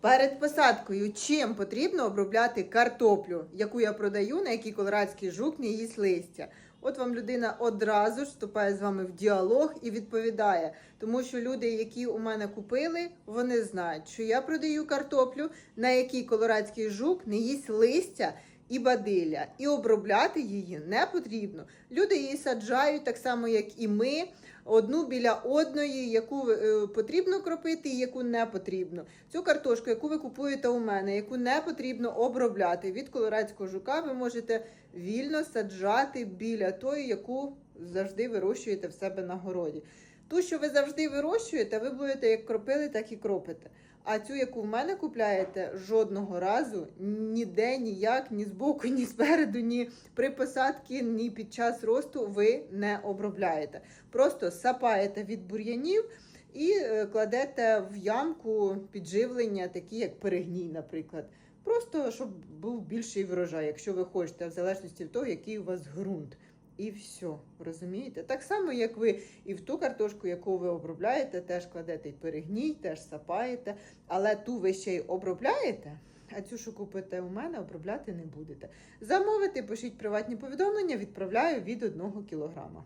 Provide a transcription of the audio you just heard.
Перед посадкою чим потрібно обробляти картоплю, яку я продаю, на якій колорадський жук не їсть листя. От вам людина одразу ж вступає з вами в діалог і відповідає. Тому що люди, які у мене купили, вони знають, що я продаю картоплю, на якій колорадський жук не їсть листя і бадилля, і обробляти її не потрібно. Люди її саджають так само, як і ми, одну біля одної, яку е, потрібно кропити і яку не потрібно. Цю картошку, яку ви купуєте у мене, яку не потрібно обробляти від колорадського жука, ви можете вільно саджати біля тої, яку завжди вирощуєте в себе на городі. Ту, що ви завжди вирощуєте, ви будете як кропили, так і кропите. А цю, яку в мене купляєте, жодного разу ніде, ніяк, ні збоку, ні спереду, ні при посадці, ні під час росту ви не обробляєте. Просто сапаєте від бур'янів і е, кладете в ямку підживлення, такі як перегній, наприклад. Просто щоб був більший врожай, якщо ви хочете, в залежності від того, який у вас ґрунт. І все, розумієте? Так само, як ви і в ту картошку, яку ви обробляєте, теж кладете і перегній, теж сапаєте, але ту ви ще й обробляєте, а цю, що купите у мене, обробляти не будете. Замовити, пишіть приватні повідомлення, відправляю від 1 кілограма.